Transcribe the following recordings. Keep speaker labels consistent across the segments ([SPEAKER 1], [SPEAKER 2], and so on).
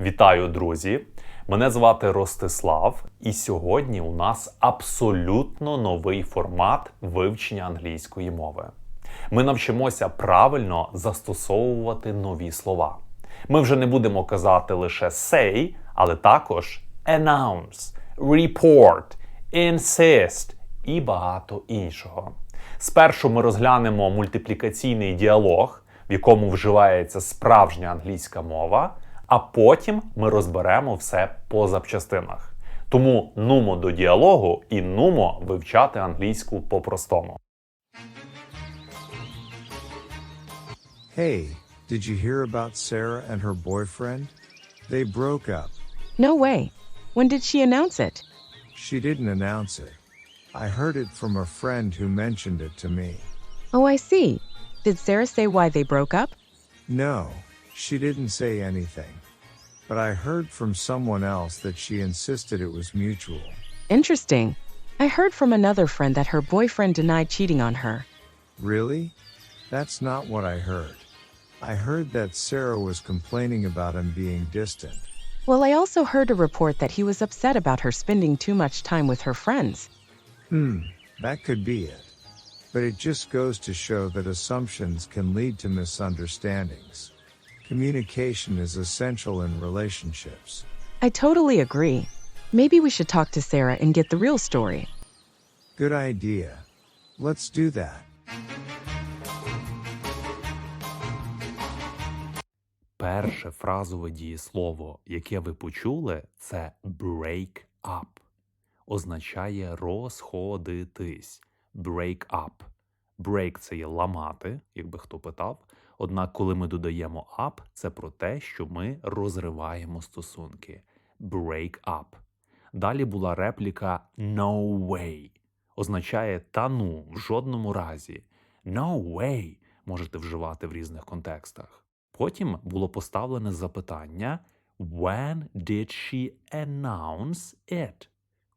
[SPEAKER 1] Вітаю, друзі! Мене звати Ростислав, і сьогодні у нас абсолютно новий формат вивчення англійської мови. Ми навчимося правильно застосовувати нові слова. Ми вже не будемо казати лише say, але також announce, report, insist і багато іншого. Спершу ми розглянемо мультиплікаційний діалог, в якому вживається справжня англійська мова, а потім ми розберемо все по запчастинах. Тому нумо до діалогу і нумо вивчати англійську по-простому.
[SPEAKER 2] Hey, did you hear about Sarah and her boyfriend? They broke up.
[SPEAKER 3] No way. When did she announce it?
[SPEAKER 2] She didn't announce it. I heard it from a friend who mentioned it to me.
[SPEAKER 3] Oh, I see. Did Sarah say why they broke up?
[SPEAKER 2] No, she didn't say anything. But I heard from someone else that she insisted it was mutual.
[SPEAKER 3] Interesting. I heard from another friend that her boyfriend denied cheating on her.
[SPEAKER 2] Really? That's not what I heard. I heard that Sarah was complaining about him being distant.
[SPEAKER 3] Well, I also heard a report that he was upset about her spending too much time with her friends.
[SPEAKER 2] Hmm, that could be it. But it just goes to show that assumptions can lead to misunderstandings. Communication is essential in relationships.
[SPEAKER 3] I totally agree. Maybe we should talk to Sarah and get the real story.
[SPEAKER 2] Good idea. Let's do that.
[SPEAKER 1] Перше фразове дієслово, яке ви почули, це break up. Означає розходитись. Break up. Break – це є ламати, якби хто питав. Однак, коли ми додаємо up, це про те, що ми розриваємо стосунки. Break up. Далі була репліка no way. Означає та ну, в жодному разі. No way можете вживати в різних контекстах. Потім було поставлене запитання When did she announce it?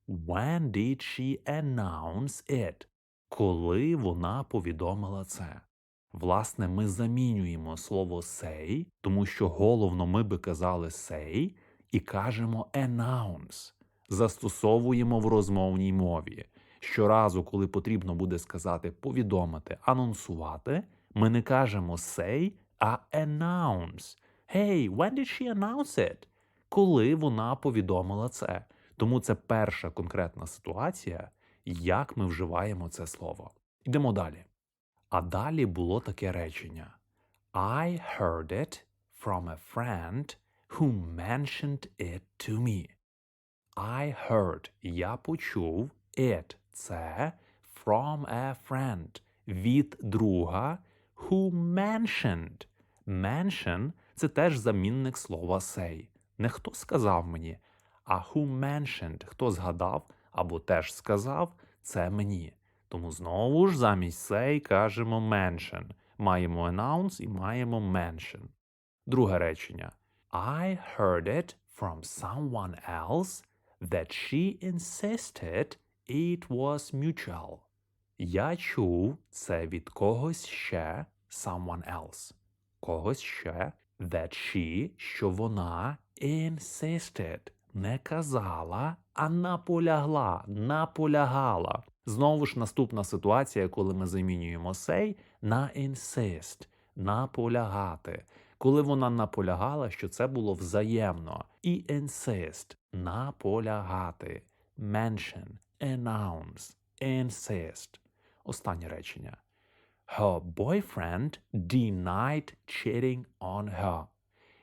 [SPEAKER 1] When did she announce it? Коли вона повідомила це? Власне, ми замінюємо слово say, тому що головно ми би казали say і кажемо announce. Застосовуємо в розмовній мові. Щоразу, коли потрібно буде сказати повідомити, анонсувати, ми не кажемо say, а announce. Hey, when did she announce it? Коли вона повідомила це. Тому це перша конкретна ситуація, як ми вживаємо це слово. Йдемо далі. А далі було таке речення: I heard it from a friend who mentioned it to me. I heard. Я почув it. Це from a friend. Від друга who mentioned. Mention – це теж замінник слова say. Не хто сказав мені, а who mentioned, хто згадав або теж сказав, це мені. Тому знову ж замість say кажемо mention. Маємо announce і маємо mention. Друге речення. I heard it from someone else that she insisted it was mutual. Я чув це від когось ще someone else. Когось ще that she, що вона insisted, не казала, а наполягла, наполягала. Знову ж наступна ситуація, коли ми замінюємо say на insist, наполягати. Коли вона наполягала, що це було взаємно. І insist наполягати. Mention, announce, insist. Останнє речення. Her boyfriend denied cheating on her.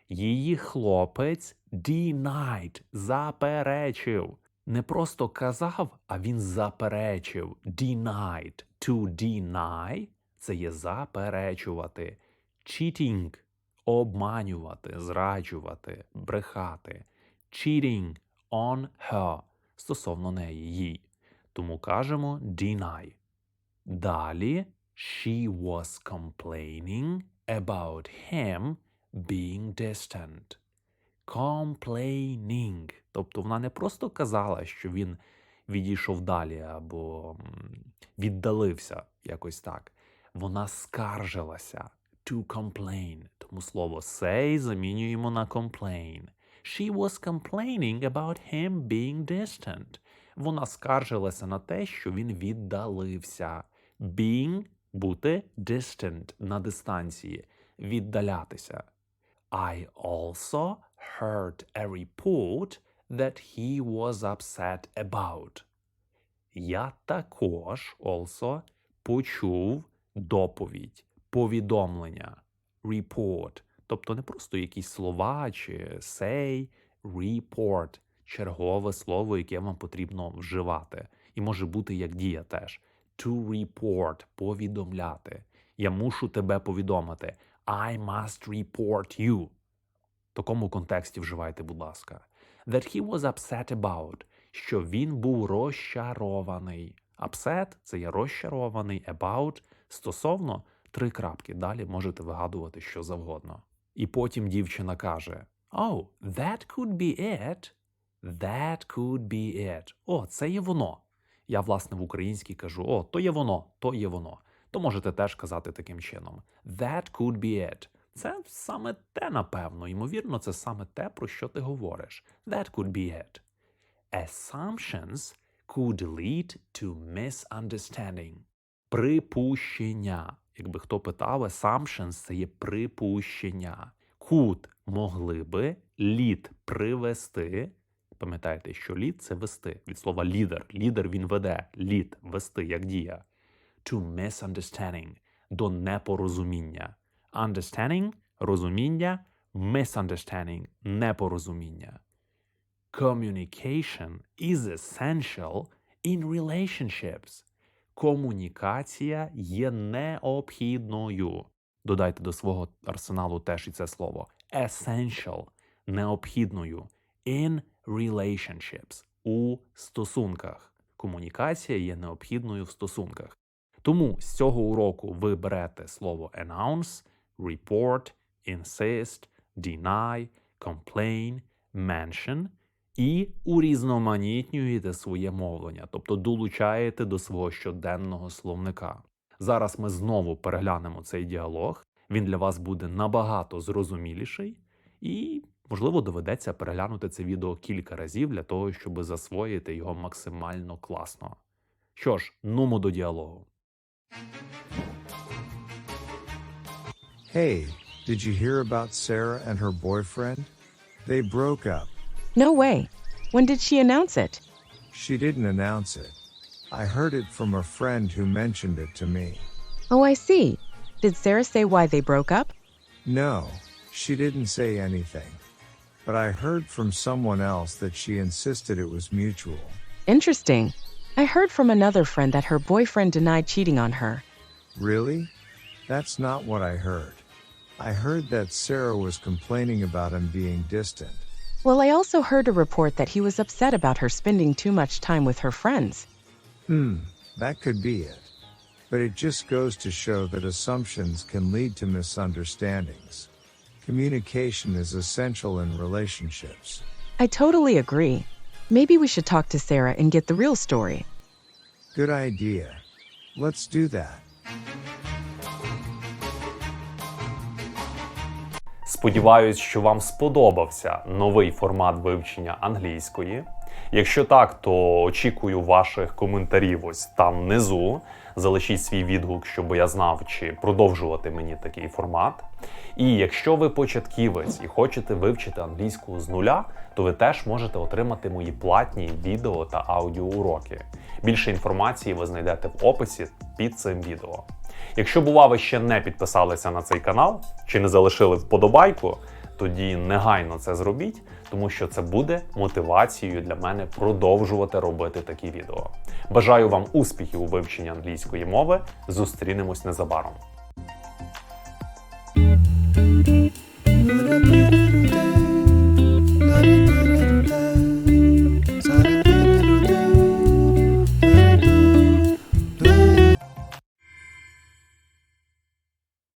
[SPEAKER 1] Її хлопець denied, заперечив. Не просто казав, а він заперечив. Denied. To deny – це є заперечувати. Cheating – обманювати, зраджувати, брехати. Cheating on her – стосовно неї, їй. Тому кажемо deny. Далі she was complaining about him being distant. Complaining. Тобто вона не просто казала, що він відійшов далі або віддалився якось так. Вона скаржилася to complain. Тому слово say замінюємо на complain. She was complaining about him being distant. Вона скаржилася на те, що він віддалився. Being – бути distant – на дистанції, віддалятися. I also heard a report that he was upset about. Я також also почув доповідь, повідомлення, report. Тобто не просто якісь слова чи say, report, чергове слово, яке вам потрібно вживати. І може бути як дія теж. To report – повідомляти. Я мушу тебе повідомити. I must report you. Такому контексті вживайте, будь ласка. That he was upset about, що він був розчарований. Upset – це є розчарований, about – стосовно три крапки. Далі можете вигадувати що завгодно. І потім дівчина каже: Oh, that could be it. That could be it. О, це є воно. Я, власне, в українській кажу: О, то є воно, то є воно. То можете теж казати таким чином: That could be it. Це саме те, напевно. Ймовірно, це саме те, про що ти говориш. That could be it. Assumptions could lead to misunderstanding. Припущення. Якби хто питав, assumptions – це є припущення. Could – могли би, lead – привести. Пам'ятаєте, що lead – це вести. Від слова leader. Лідер він веде. Lead – вести, як дія. To misunderstanding – до непорозуміння. Understanding – розуміння, misunderstanding – непорозуміння. Communication is essential in relationships. Комунікація є необхідною. Додайте до свого арсеналу теж і це слово. Essential – необхідною. In relationships – у стосунках. Комунікація є необхідною в стосунках. Тому з цього уроку ви берете слово announce, report, insist, deny, complain, mention і урізноманітнюєте своє мовлення, тобто долучаєте до свого щоденного словника. Зараз ми знову переглянемо цей діалог. Він для вас буде набагато зрозуміліший, і, можливо, доведеться переглянути це відео кілька разів для того, щоб засвоїти його максимально класно. Що ж, нумо до діалогу.
[SPEAKER 2] Hey, did you hear about Sarah and her boyfriend? They broke up.
[SPEAKER 3] No way. When did she announce it?
[SPEAKER 2] She didn't announce it. I heard it from a friend who mentioned it to me.
[SPEAKER 3] Oh, I see. Did Sarah say why they broke up?
[SPEAKER 2] No, she didn't say anything. But I heard from someone else that she insisted it was mutual.
[SPEAKER 3] Interesting. I heard from another friend that her boyfriend denied cheating on her.
[SPEAKER 2] Really? That's not what I heard. I heard that Sarah was complaining about him being distant.
[SPEAKER 3] Well, I also heard a report that he was upset about her spending too much time with her friends.
[SPEAKER 2] Hmm, that could be it. But it just goes to show that assumptions can lead to misunderstandings. Communication is essential in relationships.
[SPEAKER 3] I totally agree. Maybe we should talk to Sarah and get the real story.
[SPEAKER 2] Good idea. Let's do that.
[SPEAKER 1] Сподіваюсь, що вам сподобався новий формат вивчення англійської. Якщо так, то очікую ваших коментарів ось там внизу. Залишіть свій відгук, щоб я знав, чи продовжувати мені такий формат. І якщо ви початківець і хочете вивчити англійську з нуля, то ви теж можете отримати мої платні відео та аудіоуроки. Більше інформації ви знайдете в описі під цим відео. Якщо бува, ви ще не підписалися на цей канал чи не залишили вподобайку, тоді негайно це зробіть, тому що це буде мотивацією для мене продовжувати робити такі відео. Бажаю вам успіхів у вивченні англійської мови. Зустрінемось незабаром.